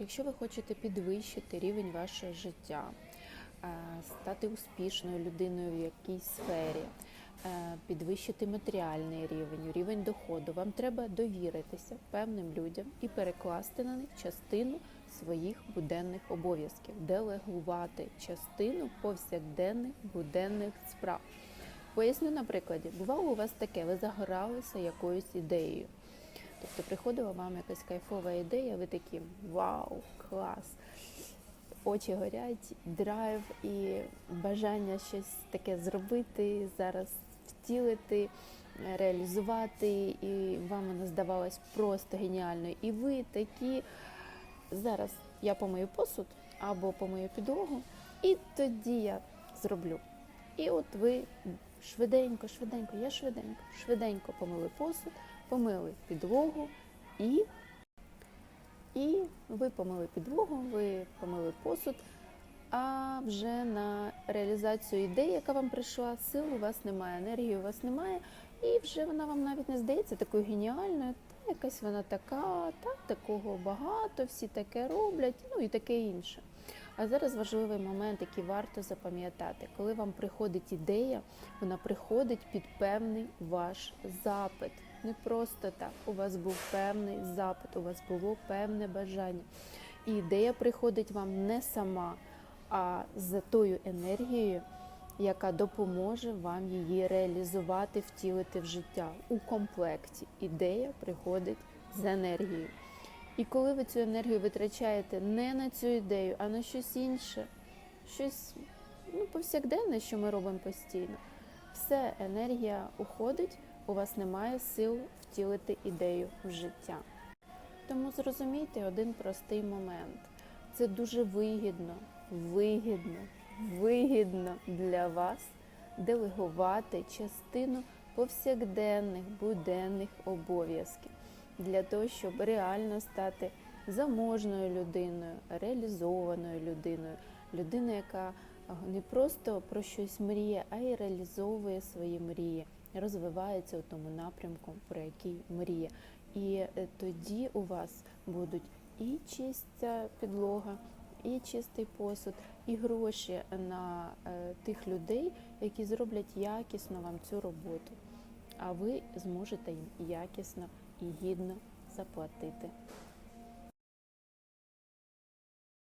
Якщо ви хочете підвищити рівень вашого життя, е, стати успішною людиною в якійсь сфері, е, підвищити матеріальний рівень, рівень доходу, вам треба довіритися певним людям і перекласти на них частину своїх буденних обов'язків, делегувати частину повсякденних буденних справ. Поясню на прикладі, бувало у вас таке, ви загоралися якоюсь ідеєю. Тобто приходила вам якась кайфова ідея, ви такі вау, клас, очі горять, драйв і бажання щось таке зробити, зараз втілити, реалізувати, і вам воно здавалось просто геніальною. І ви такі зараз я помию посуд або помию підлогу, і тоді я зроблю. І от ви швиденько, швиденько, я швиденько, швиденько помили посуд, помили підлогу і, і ви помили підлогу, ви помили посуд, а вже на реалізацію ідеї, яка вам прийшла, сил у вас немає, енергії у вас немає, і вже вона вам навіть не здається такою геніальною. Та якась вона така, та такого багато, всі таке роблять, ну і таке інше. А зараз важливий момент, який варто запам'ятати. Коли вам приходить ідея, вона приходить під певний ваш запит. Не просто так. У вас був певний запит, у вас було певне бажання. І ідея приходить вам не сама, а за тою енергією, яка допоможе вам її реалізувати, втілити в життя. У комплекті ідея приходить з енергією. І коли ви цю енергію витрачаєте не на цю ідею, а на щось інше, щось ну, повсякденне, що ми робимо постійно, все, енергія уходить, у вас немає сил втілити ідею в життя. Тому зрозумійте один простий момент. Це дуже вигідно, вигідно, вигідно для вас делегувати частину повсякденних буденних обов'язків для того, щоб реально стати заможною людиною, реалізованою людиною, людиною, яка не просто про щось мріє, а й реалізовує свої мрії, розвивається у тому напрямку, про який мріє. І е, тоді у вас будуть і чиста підлога, і чистий посуд, і гроші на е, тих людей, які зроблять якісно вам цю роботу. А ви зможете їм якісно і гідно заплатити.